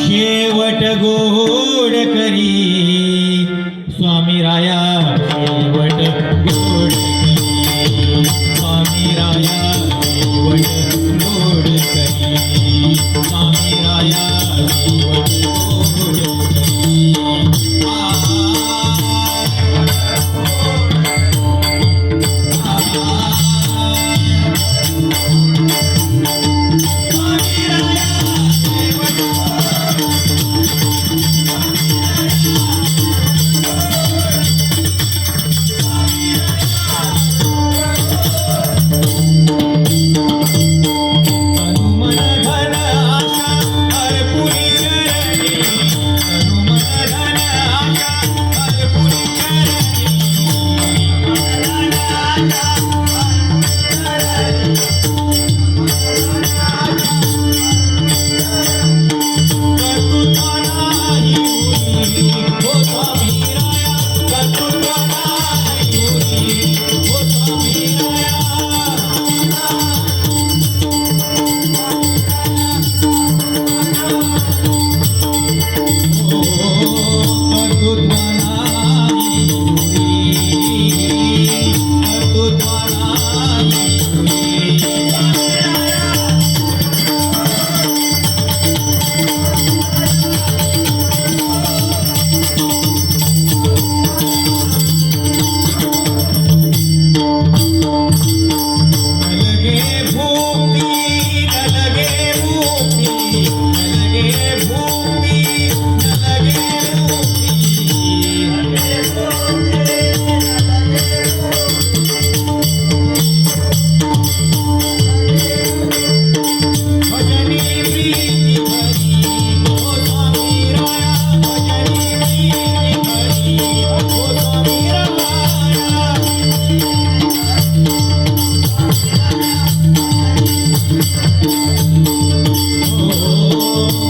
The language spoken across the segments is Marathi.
शेवट गोड करी. स्वामी राया शेवट गोड स्वामी राया शेवट गोड करी. स्वामी राया शेवट Oh.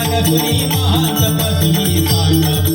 ज्ञानपुरी महातपस्वी सांग